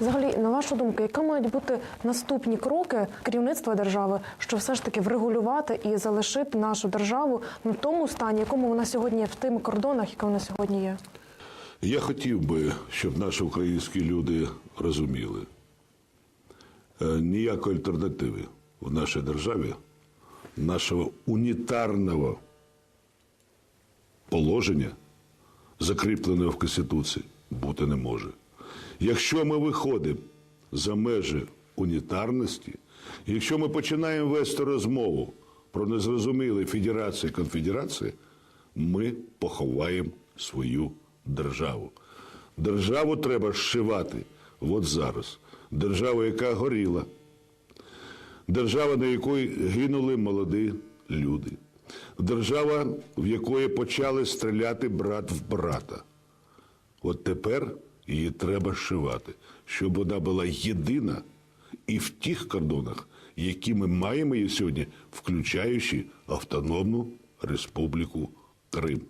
Взагалі, на вашу думку, які мають бути наступні кроки керівництва держави, щоб все ж таки врегулювати і залишити нашу державу на тому стані, якому вона сьогодні є, в тих кордонах, які вона сьогодні є? Я хотів би, щоб наші українські люди розуміли, е, ніякої альтернативи в нашій державі, нашого унітарного положення, закріпленого в Конституції, бути не може. Якщо ми виходимо за межі унітарності, якщо ми починаємо вести розмову про незрозумілі федерації конфедерації, ми поховаємо свою державу. Державу треба зшивати от зараз. Державу, яка горіла, держава, на якої гинули молоді люди, держава, в якої почали стріляти брат в брата. От тепер її треба зшивати, щоб вона була єдина і в тих кордонах, які ми маємо її сьогодні, включаючи Автономну Республіку Крим.